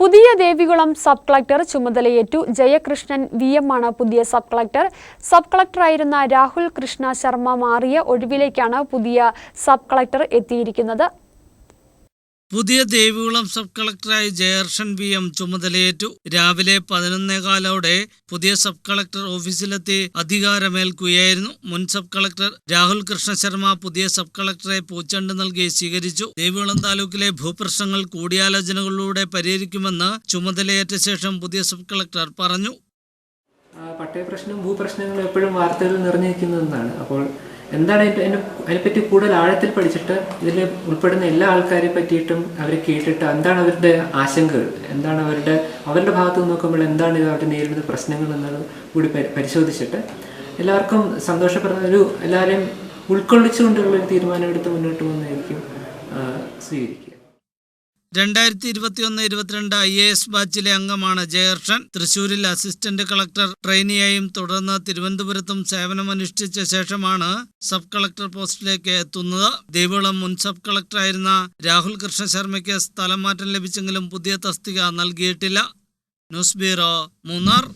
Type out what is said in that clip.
പുതിയ Devikulam sub collector ചുമതലയേറ്റു Jayakrishnan V M ആണ് പുതിയ സബ് കളക്ടർ. സബ് കളക്ടറായിരുന്ന രാഹുൽ കൃഷ്ണ ശർമ്മ മാറിയ ഒഴിവിലേക്കാണ് പുതിയ സബ് കളക്ടർ എത്തിയിരിക്കുന്നത്. പുതിയ ദേവികുളം സബ് കളക്ടറായി ജയർഷൻ വി എം ചുമതലയേറ്റു. രാവിലെ പതിനൊന്നേകാലോടെ പുതിയ സബ് കളക്ടർ ഓഫീസിലെത്തി അധികാരമേൽക്കുകയായിരുന്നു മുൻ സബ് കളക്ടർ രാഹുൽ കൃഷ്ണ ശർമ്മ പുതിയ സബ് കളക്ടറെ പൂച്ചണ്ട് നൽകി സ്വീകരിച്ചു. ദേവികുളം താലൂക്കിലെ ഭൂപ്രശ്നങ്ങൾ കൂടിയാലോചനകളിലൂടെ പരിഹരിക്കുമെന്ന് ചുമതലയേറ്റ ശേഷം പുതിയ സബ് കളക്ടർ പറഞ്ഞു. പട്ടയ പ്രശ്നം ഭൂപ്രശ്നങ്ങൾ എപ്പോഴും വാർത്തകളിൽ നിറഞ്ഞിരിക്കുന്നതാണ് അപ്പോൾ എന്താണ് അതിന്റെ അതിനെ അതിനെപ്പറ്റി കൂടുതൽ ആഴത്തിൽ പഠിച്ചിട്ട് ഇതിൽ ഉൾപ്പെടുന്ന എല്ലാ ആൾക്കാരെ പറ്റിയിട്ടും അവരെ കേട്ടിട്ട് എന്താണ് അവരുടെ ആശങ്കകൾ? എന്താണ് അവരുടെ അവരുടെ ഭാഗത്ത് നിന്ന് നോക്കുമ്പോൾ എന്താണ് ഇത് അവർ നേരിടുന്ന പ്രശ്നങ്ങൾ എന്നത് കൂടി പരിശോധിച്ചിട്ട് എല്ലാവർക്കും സന്തോഷപ്പെടുന്ന ഒരു എല്ലാവരെയും ഉൾക്കൊള്ളിച്ചുകൊണ്ടുള്ള ഒരു തീരുമാനമെടുത്ത് മുന്നോട്ട് പോകുന്നതായിരിക്കും സ്വീകരിക്കുക. രണ്ടായിരത്തി ഇരുപത്തിയൊന്ന് ഇരുപത്തിരണ്ട് ഐ എ എസ് ബാച്ചിലെ അംഗമാണ് ജയർഷൻ. തൃശൂരിൽ അസിസ്റ്റന്റ് കളക്ടർ ട്രെയിനിയായും തുടർന്ന് തിരുവനന്തപുരത്തും സേവനമനുഷ്ഠിച്ച ശേഷമാണ് സബ് കളക്ടർ പോസ്റ്റിലേക്ക് എത്തുന്നത്. ദേവികുളം മുൻ സബ് കളക്ടറായിരുന്ന രാഹുൽ കൃഷ്ണ ശർമ്മയ്ക്ക് സ്ഥലം മാറ്റം ലഭിച്ചെങ്കിലും പുതിയ തസ്തിക നൽകിയിട്ടില്ല. News bureau Munnar.